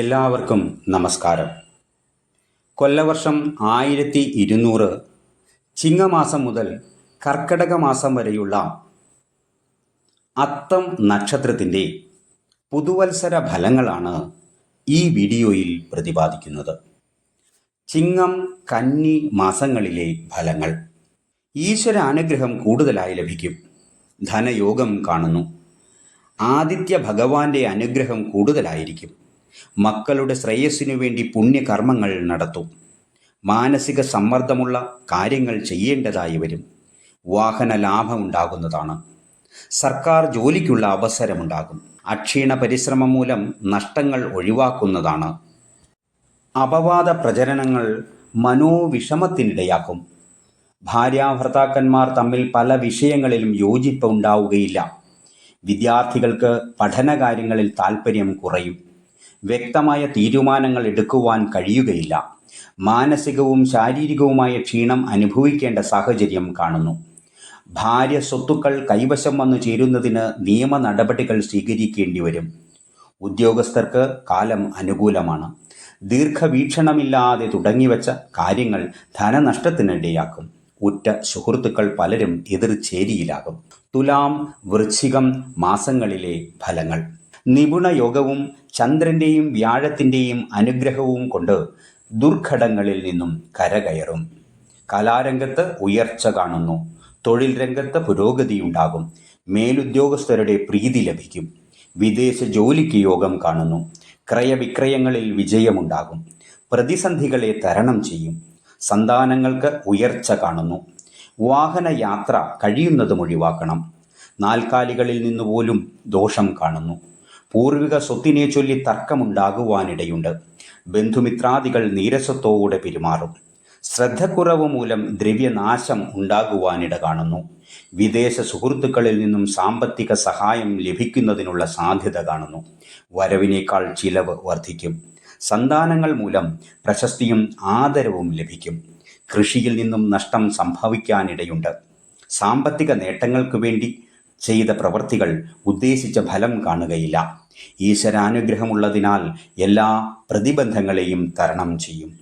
എല്ലാവർക്കും നമസ്കാരം. കൊല്ലവർഷം ആയിരത്തി ഇരുന്നൂറ് ചിങ്ങമാസം മുതൽ കർക്കടക മാസം വരെയുള്ള അത്തം നക്ഷത്രത്തിന്റെ പുതുവത്സര ഫലങ്ങളാണ് ഈ വീഡിയോയിൽ പ്രതിപാദിക്കുന്നത്. ചിങ്ങം കന്നി മാസങ്ങളിലെ ഫലങ്ങൾ. ഈശ്വര അനുഗ്രഹം കൂടുതലായി ലഭിക്കും. ധനയോഗം കാണുന്നു. ആദിത്യ ഭഗവാന്റെ അനുഗ്രഹം കൂടുതലായിരിക്കും. മക്കളുടെ ശ്രേയസ്സിനു വേണ്ടി പുണ്യകർമ്മങ്ങൾ നടത്തും. മാനസിക സമ്മർദ്ദമുള്ള കാര്യങ്ങൾ ചെയ്യേണ്ടതായി വരും. വാഹന ലാഭം ഉണ്ടാകുന്നതാണ്. സർക്കാർ ജോലിക്കുള്ള അവസരമുണ്ടാകും. അക്ഷീണ പരിശ്രമം മൂലം നഷ്ടങ്ങൾ ഒഴിവാക്കുന്നതാണ്. അപവാദ പ്രചരണങ്ങൾ മനോവിഷമത്തിനിടയാക്കും. ഭാര്യാഭർത്താക്കന്മാർ തമ്മിൽ പല വിഷയങ്ങളിലും യോജിപ്പ് ഉണ്ടാവുകയില്ല. വിദ്യാർത്ഥികൾക്ക് പഠനകാര്യങ്ങളിൽ താൽപ്പര്യം കുറയും. വ്യക്തമായ തീരുമാനങ്ങൾ എടുക്കുവാൻ കഴിയുകയില്ല. മാനസികവും ശാരീരികവുമായ ക്ഷീണം അനുഭവിക്കേണ്ട സാഹചര്യം കാണുന്നു. ഭാര്യ സ്വത്തുക്കൾ കൈവശം വന്നു ചേരുന്നതിന് നിയമ നടപടികൾ സ്വീകരിക്കേണ്ടി വരും. ഉദ്യോഗസ്ഥർക്ക് കാലം അനുകൂലമാണ്. ദീർഘവീക്ഷണമില്ലാതെ തുടങ്ങിവെച്ച കാര്യങ്ങൾ ധനനഷ്ടത്തിനിടയാക്കും. ഉറ്റ സുഹൃത്തുക്കൾ പലരും എതിർചേരിയിലാകും. തുലാം വൃശ്ചികം മാസങ്ങളിലെ ഫലങ്ങൾ. നിപുണയോഗവും ചന്ദ്രന്റെയും വ്യാഴത്തിന്റെയും അനുഗ്രഹവും കൊണ്ട് ദുർഘടങ്ങളിൽ നിന്നും കരകയറും. കലാരംഗത്ത് ഉയർച്ച കാണുന്നു. തൊഴിൽ രംഗത്ത് പുരോഗതിയുണ്ടാകും. മേലുദ്യോഗസ്ഥരുടെ പ്രീതി ലഭിക്കും. വിദേശ ജോലിക്ക് യോഗം കാണുന്നു. ക്രയവിക്രയങ്ങളിൽ വിജയമുണ്ടാകും. പ്രതിസന്ധികളെ തരണം ചെയ്യും. സന്താനങ്ങൾക്ക് ഉയർച്ച കാണുന്നു. വാഹനയാത്ര കഴിയുന്നതും ഒഴിവാക്കണം. നാൽക്കാലികളിൽ നിന്നുപോലും ദോഷം കാണുന്നു. പൂർവിക സ്വത്തിനെ ചൊല്ലി തർക്കമുണ്ടാകുവാനിടയുണ്ട്. ബന്ധുമിത്രാദികൾ നീരസത്തോടെ പെരുമാറും. ശ്രദ്ധക്കുറവ് മൂലം ദ്രവ്യനാശം ഉണ്ടാകുവാനിട കാണുന്നു. വിദേശ സുഹൃത്തുക്കളിൽ നിന്നും സാമ്പത്തിക സഹായം ലഭിക്കുന്നതിനുള്ള സാധ്യത കാണുന്നു. വരവിനേക്കാൾ ചിലവ് വർദ്ധിക്കും. സന്താനങ്ങൾ മൂലം പ്രശസ്തിയും ആദരവും ലഭിക്കും. കൃഷിയിൽ നിന്നും നഷ്ടം സംഭവിക്കാനിടയുണ്ട്. സാമ്പത്തിക നേട്ടങ്ങൾക്ക് വേണ്ടി ചെയ്ത പ്രവൃത്തികൾ ഉദ്ദേശിച്ച ഫലം കാണുകയില്ല. ഈശ്വരാനുഗ്രഹമുള്ളതിനാൽ എല്ലാ പ്രതിബന്ധങ്ങളെയും തരണം ചെയ്യും.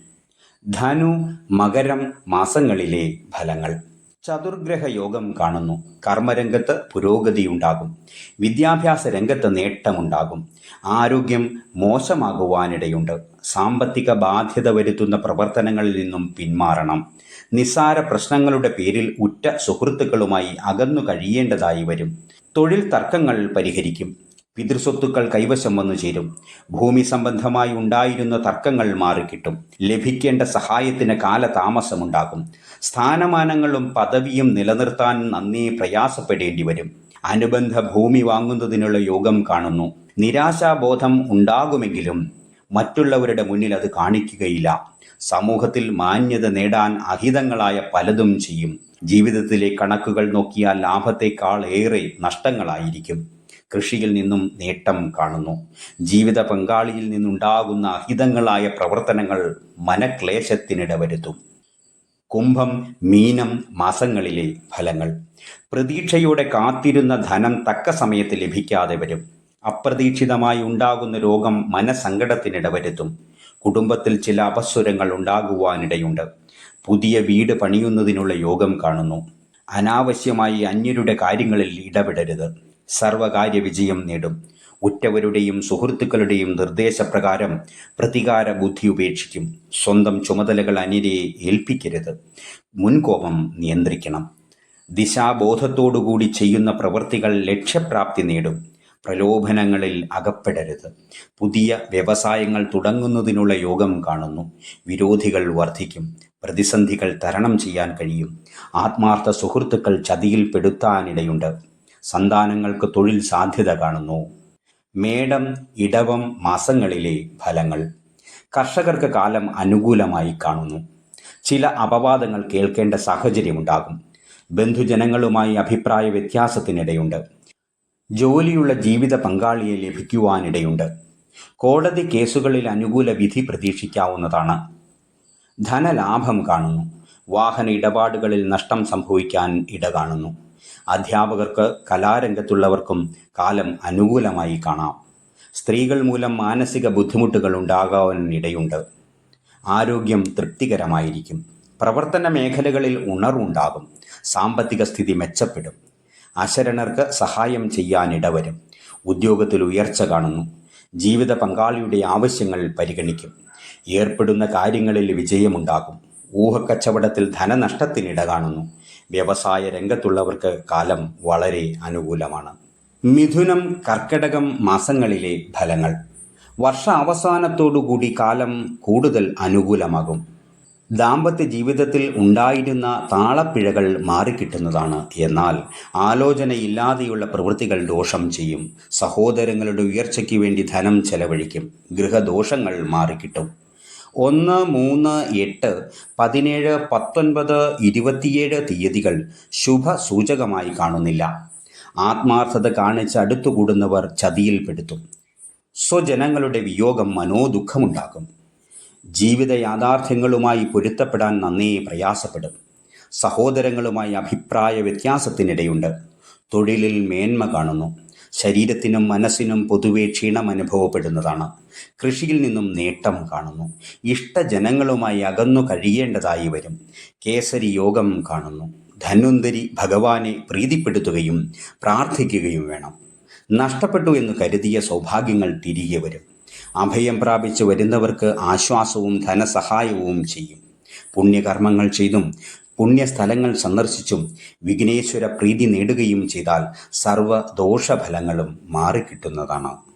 ധനു മകരം മാസങ്ങളിലെ ഫലങ്ങൾ. ചതുർഗ്രഹ യോഗം കാണുന്നു. കർമ്മരംഗത്ത് പുരോഗതിയുണ്ടാകും. വിദ്യാഭ്യാസ രംഗത്ത് നേട്ടമുണ്ടാകും. ആരോഗ്യം മോശമാകുവാനിടയുണ്ട്. സാമ്പത്തിക ബാധ്യത വരുത്തുന്ന പ്രവർത്തനങ്ങളിൽ നിന്നും പിന്മാറണം. നിസ്സാര പ്രശ്നങ്ങളുടെ പേരിൽ ഉറ്റ സുഹൃത്തുക്കളുമായി അകന്നു കഴിയേണ്ടതായി വരും. തൊഴിൽ തർക്കങ്ങൾ പരിഹരിക്കും. പിതൃസ്വത്തുക്കൾ കൈവശം വന്നു ചേരും. ഭൂമി സംബന്ധമായി ഉണ്ടായിരുന്ന തർക്കങ്ങൾ മാറിക്കിട്ടും. ലഭിക്കേണ്ട സഹായത്തിന് കാലതാമസമുണ്ടാകും. സ്ഥാനമാനങ്ങളും പദവിയും നിലനിർത്താൻ നന്നേ പ്രയാസപ്പെടേണ്ടി വരും. അനുബന്ധ ഭൂമി വാങ്ങുന്നതിനുള്ള യോഗം കാണുന്നു. നിരാശാബോധം ഉണ്ടാകുമെങ്കിലും മറ്റുള്ളവരുടെ മുന്നിൽ അത് കാണിക്കുകയില്ല. സമൂഹത്തിൽ മാന്യത നേടാൻ അഹിതങ്ങളായ പലതും ചെയ്യും. ജീവിതത്തിലെ കണക്കുകൾ നോക്കിയാൽ ലാഭത്തെക്കാൾ ഏറെ നഷ്ടങ്ങളായിരിക്കും. കൃഷിയിൽ നിന്നും നേട്ടം കാണുന്നു. ജീവിത പങ്കാളിയിൽ നിന്നുണ്ടാകുന്ന അഹിതങ്ങളായ പ്രവർത്തനങ്ങൾ മനക്ലേശത്തിനിട വരുത്തും. കുംഭം മീനം മാസങ്ങളിലെ ഫലങ്ങൾ. പ്രതീക്ഷയോടെ കാത്തിരുന്ന ധനം തക്ക സമയത്ത് ലഭിക്കാതെ വരും. അപ്രതീക്ഷിതമായി ഉണ്ടാകുന്ന രോഗം മനസങ്കടത്തിനിട വരുത്തും കുടുംബത്തിൽ ചില അപസ്വരങ്ങൾ ഉണ്ടാകുവാനിടയുണ്ട്. പുതിയ വീട് പണിയുന്നതിനുള്ള യോഗം കാണുന്നു. അനാവശ്യമായി അന്യരുടെ കാര്യങ്ങളിൽ ഇടപെടരുത്. സർവകാര്യ വിജയം നേടും. ഉറ്റവരുടെയും സുഹൃത്തുക്കളുടെയും നിർദ്ദേശപ്രകാരം പ്രതികാര ബുദ്ധി ഉപേക്ഷിക്കും. സ്വന്തം ചുമതലകൾ അന്യരെ ഏൽപ്പിക്കരുത്. മുൻകോപം നിയന്ത്രിക്കണം. ദിശാബോധത്തോടുകൂടി ചെയ്യുന്ന പ്രവൃത്തികൾ ലക്ഷ്യപ്രാപ്തി നേടും. പ്രലോഭനങ്ങളിൽ അകപ്പെടരുത്. പുതിയ വ്യവസായങ്ങൾ തുടങ്ങുന്നതിനുള്ള യോഗം കാണുന്നു. വിരോധികൾ വർദ്ധിക്കും പ്രതിസന്ധികൾ തരണം ചെയ്യാൻ കഴിയും. ആത്മാർത്ഥ സുഹൃത്തുക്കൾ ചതിയിൽപ്പെടുത്താനിടയുണ്ട് സന്താനങ്ങൾക്ക് തൊഴിൽ സാധ്യത കാണുന്നു. മേടം ഇടവം മാസങ്ങളിലെ ഫലങ്ങൾ കർഷകർക്ക് കാലം അനുകൂലമായി കാണുന്നു. ചില അപവാദങ്ങൾ കേൾക്കേണ്ട സാഹചര്യമുണ്ടാകും. ബന്ധുജനങ്ങളുമായി അഭിപ്രായ വ്യത്യാസത്തിനിടയുണ്ട്. ജോലിയുള്ള ജീവിത പങ്കാളിയെ ലഭിക്കുവാനിടയുണ്ട്. കോടതി കേസുകളിൽ അനുകൂല വിധി പ്രതീക്ഷിക്കാവുന്നതാണ്. ധനലാഭം കാണുന്നു. വാഹന ഇടപാടുകളിൽ നഷ്ടം സംഭവിക്കാൻ ഇട കാണുന്നു. അധ്യാപകർക്ക് കലാരംഗത്തുള്ളവർക്കും കാലം അനുകൂലമായി കാണാം. സ്ത്രീകൾ മൂലം മാനസിക ബുദ്ധിമുട്ടുകൾ ഉണ്ടാകാനിടയുണ്ട്. ആരോഗ്യം തൃപ്തികരമായിരിക്കും. പ്രവർത്തന മേഖലകളിൽ ഉണർവുണ്ടാകും. സാമ്പത്തിക സ്ഥിതി മെച്ചപ്പെടും. അശരണർക്ക് സഹായം ചെയ്യാനിടവരും. ഉദ്യോഗത്തിൽ ഉയർച്ച കാണുന്നു. ജീവിത പങ്കാളിയുടെ ആവശ്യങ്ങൾ പരിഗണിക്കും. ഏർപ്പെടുന്ന കാര്യങ്ങളിൽ വിജയമുണ്ടാകും. ഊഹക്കച്ചവടത്തിൽ ധനനഷ്ടത്തിനിട കാണുന്നു. വ്യവസായ രംഗത്തുള്ളവർക്ക് കാലം വളരെ അനുകൂലമാണ്. മിഥുനം കർക്കിടകം മാസങ്ങളിലെ ഫലങ്ങൾ. വർഷ അവസാനത്തോടുകൂടി കാലം കൂടുതൽ അനുകൂലമാകും. ദാമ്പത്യ ജീവിതത്തിൽ ഉണ്ടായിരുന്ന താളപ്പിഴകൾ മാറിക്കിട്ടുന്നതാണ്. എന്നാൽ ആലോചനയില്ലാതെയുള്ള പ്രവൃത്തികൾ ദോഷം ചെയ്യും. സഹോദരങ്ങളുടെ ഉയർച്ചയ്ക്ക് വേണ്ടി ധനം ചെലവഴിക്കും. ഗൃഹദോഷങ്ങൾ മാറിക്കിട്ടും. ഒന്ന് മൂന്ന് എട്ട് പതിനേഴ് പത്തൊൻപത് ഇരുപത്തിയേഴ് തീയതികൾ ശുഭ സൂചകമായി കാണുന്നില്ല. ആത്മാർത്ഥത കാണിച്ച് അടുത്തുകൂടുന്നവർ ചതിയിൽപ്പെടുത്തും. സ്വജനങ്ങളുടെ വിയോഗം മനോദുഃഖമുണ്ടാക്കും. ജീവിത യാഥാർത്ഥ്യങ്ങളുമായി പൊരുത്തപ്പെടാൻ നന്നേ പ്രയാസപ്പെടും. സഹോദരങ്ങളുമായി അഭിപ്രായ വ്യത്യാസത്തിനിടയുണ്ട്. തൊഴിലിൽ മേന്മ കാണുന്നു. ശരീരത്തിനും മനസ്സിനും പൊതുവെ ക്ഷീണം അനുഭവപ്പെടുന്നതാണ്. കൃഷിയിൽ നിന്നും നേട്ടം കാണുന്നു. ഇഷ്ടജനങ്ങളുമായി അകന്നു കഴിയേണ്ടതായി വരും. കേസരി യോഗം കാണുന്നു. ധന്വന്തരി ഭഗവാനെ പ്രീതിപ്പെടുത്തുകയും പ്രാർത്ഥിക്കുകയും വേണം. നഷ്ടപ്പെട്ടു എന്ന് കരുതിയ സൗഭാഗ്യങ്ങൾ തിരികെ വരും. അഭയം പ്രാപിച്ചു വരുന്നവർക്ക് ആശ്വാസവും ധനസഹായവും ചെയ്യും. പുണ്യകർമ്മങ്ങൾ ചെയ്തും പുണ്യസ്ഥലങ്ങൾ സന്ദർശിച്ചും വിഘ്നേശ്വര പ്രീതി നേടുകയും ചെയ്താൽ സർവ ദോഷഫലങ്ങളും മാറിക്കിട്ടുന്നതാണ്.